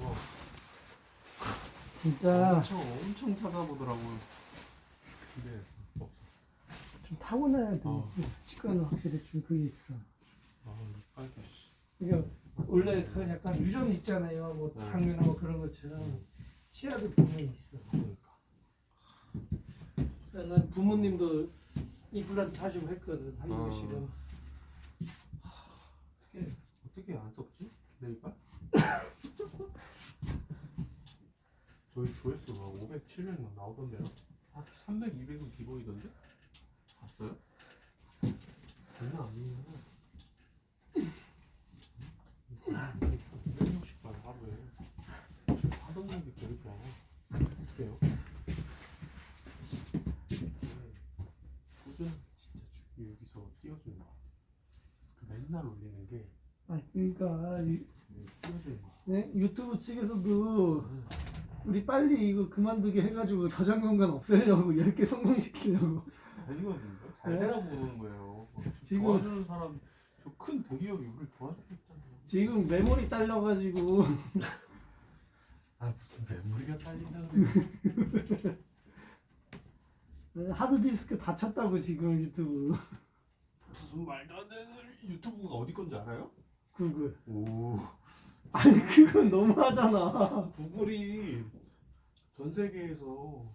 거 진짜 엄청 엄청 찾아보더라고요. 근데 없어. 좀 타고나야 돼. 어. 치과는 확실히 좀 그게 있어. 아. 씨. 그러니까 원래 그 약간 유전 있잖아요. 뭐 네. 뭐 그런 것처럼 음. 치아도 분명히 있어. 그러니까. 그러니까 난 부모님도 임플란트 하시고 했거든. 한국 어. 실은. 어떻게 어떻게 안 썼지? 내 이빨? 저희 조회수가 500, 700만 나오던데요? 아, 300, 200은 기본이던데? 봤어요? 장난 아니에요. 200명씩 봐요 하루에. 지금 하던 게 되게 좋아. 어떡해요? 꾸준히 진짜 주 여기서 띄워주는 거. 그 맨날 올리는 게아 그러니까 이- 띄워주는 거. 네? 유튜브 측에서도 우리 빨리 이거 그만두게 해가지고 저장 공간 없애려고 10개 성공시키려고 아니거든요. 잘 되라고 그러는 거예요. 지금- 도와주는 사람, 저 큰 대기업이 우리를 도와주고 있잖아요. 지금 메모리 딸려가지고 아 무슨 메모리가 딸린다고 하드디스크 다 찼다고 지금 유튜브 무슨 말도 안 되는 소리. 유튜브가 어디 건지 알아요? 구글 오 아니 그건 너무하잖아 구글이 전 세계에서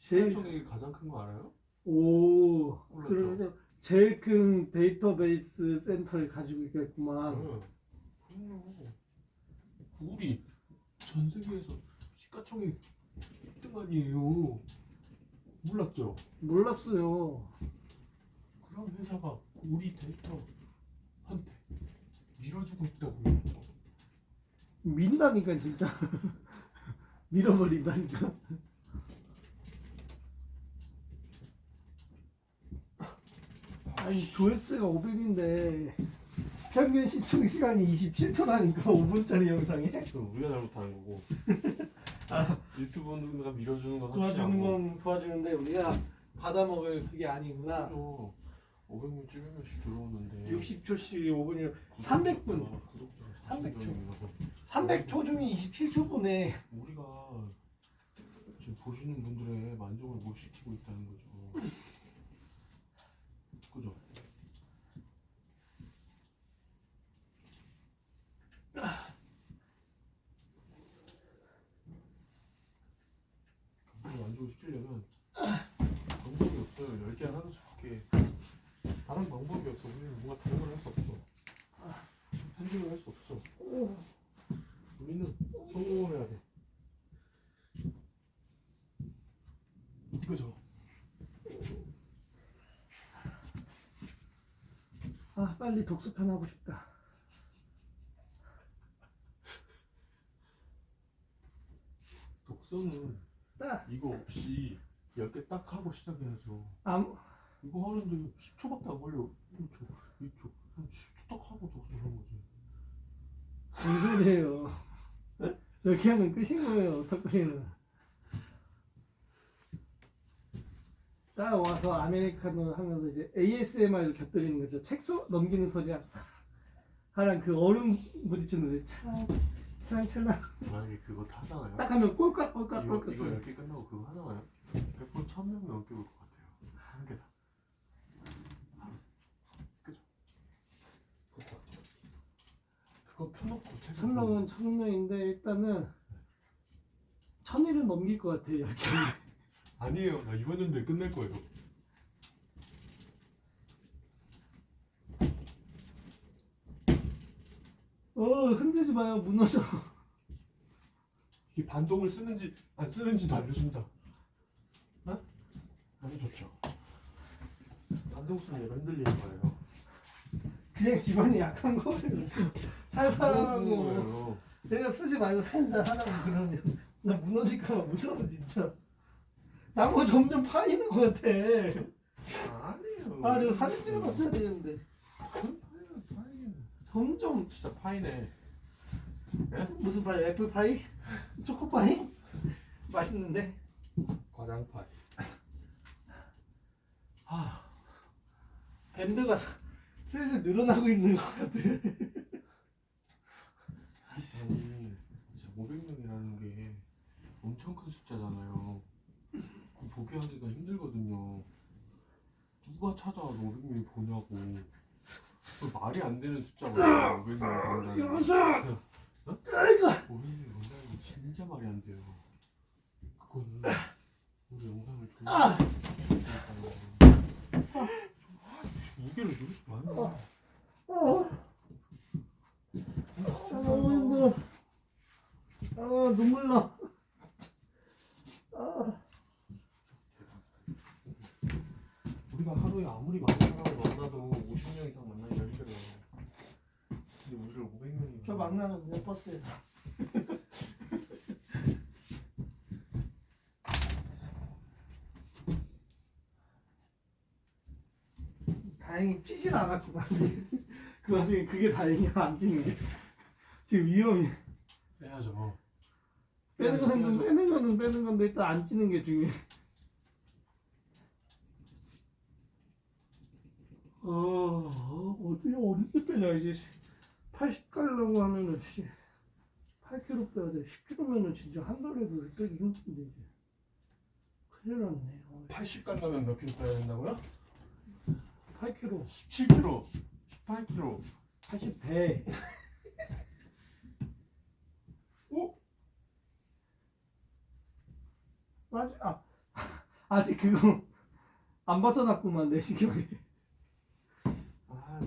제일 시청액이 가장 큰 거 알아요? 오 몰랐죠. 그래서 제일 큰 데이터베이스 센터를 가지고 있겠구만 응. 그럼요. 구글이 전 세계에서 시가총액 1등 아니에요. 몰랐죠? 몰랐어요 그런 회사가 우리 데이터 한테 밀어주고 있다고요. 민다니까 진짜 밀어버린다니까 아니 조회수가 500인데 평균 시청 시간이 27초라니까 5분짜리 영상에 우리가 잘못하는 거고. 유튜브가 밀어주는 건 아. 도와주는 확실하고. 건 도와주는데 우리가 받아먹을 그게 아니구나 그죠. 500명, 700명씩 들어오는데 60초씩 5분이면 300분. 구독자, 구독자가 300 초. 40명이라고. 300초 중에 27초 보내 우리가 지금 보시는 분들의 만족을 못 시키고 있다는 거죠. 그죠? 그분을 만족을 시키려면 방법이 없어요. 10개 하는 수밖에 다른 방법이 없어. 우리는 뭔가 다른 걸 할 수 없어. 편집을 할 수 없어. 우리는 성공을 해야 돼. 그죠? 아 빨리 독서편 하고 싶다 독서는 딱 이거 없이 10개 딱 하고 시작해야죠. 아무 이거 하는데 10초밖에 안 걸려. 1초, 2초, 한 10초 딱 하고 독서하는 거지. 무슨 소리예요 이렇게 하면 끝인 거예요 덕분에는 딱 와서 아메리카노 하면서 이제 ASMR도 곁들이는 거죠 책 소, 넘기는 소리랑 사- 하랑 그 얼음 부딪히는 소리 찰랑 찰랑 찰랑 만약에 그거 하잖아요. 딱 하면 꼴깍 꼴깍 이거, 꼴깍 이거 소리 10개 끝나고 그거 하잖아요. 100번 1000명 넘게 올 것 같아요. 한 개다. 그죠? 그거 어때요? 그거 켜놓고 책 천명은 천명인데 일단은 천일은 넘길 것 같아요 이렇게 아니에요. 나 이번 연도에 끝낼 거예요. 어 흔들지 마요 무너져 이게 반동을 쓰는지 안 쓰는지도 알려준다. 어? 아주 좋죠. 반동 쓰면 얘가 흔들리는 거예요. 그냥 집안이 약한 거예요 살살 반동 쓰는 하고 거예요. 내가 쓰지 말고 살살 하라고 그러면 나 무너질까 봐 무서워 진짜 나무 점점 파이는 것 같아 아니에요. 아 저거 사진 찍어놨어야 되는데. 점점 진짜 파이네. 무슨 파이? 애플 파이? 초코 파이? 맛있는데? 과장 파이. 아 밴드가 슬슬 늘어나고 있는 것 같아 아니 500명이라는 게 엄청 큰 숫자잖아요. 그 보게 하기가 힘들거든요. 누가 찾아와서 500명이 보냐고. 그 말이 안 되는 숫자거든요. 500명이 본다는 게. 여보세요. 어? 아이고. 500명이 본다는 게 진짜 말이 안 돼요. 그거는 우리 영상을 조용히 아. 좀 무게를 누르지 마요. 아, 아, 너무 힘들어. 아, 눈물 나. 우리가 하루에 아무리 많은 사람을 만나도 50명 이상 만나기가 힘들어요. 근데 우리를 500명이 저 만나는 그냥 버스에서. 다행히 찌진 않았구만. 그 와중에 그게 다행이야 안 찌는 게. 지금 위험해. 빼야죠. 빼는 거는 빼는 거는 빼는 건데 일단 안 찌는 게 중요해. 어, 어떻게 어떻게 빼냐 이제 80 가려고 하면은 씨 8kg 빼야 돼. 10kg면은 진짜 한 달에도 빼기 힘든데 이제 큰일 났네. 어, 80 가려면 몇 킬로 빼야 된다고요? 8kg, 17킬로, 18킬로. 80 배. 오? 아직 아 아직 그거 안 벗어났구만 내 신경이.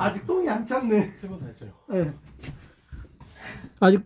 아, 아직 똥이 안 찼네. 세번 다 했어요. 예. 아직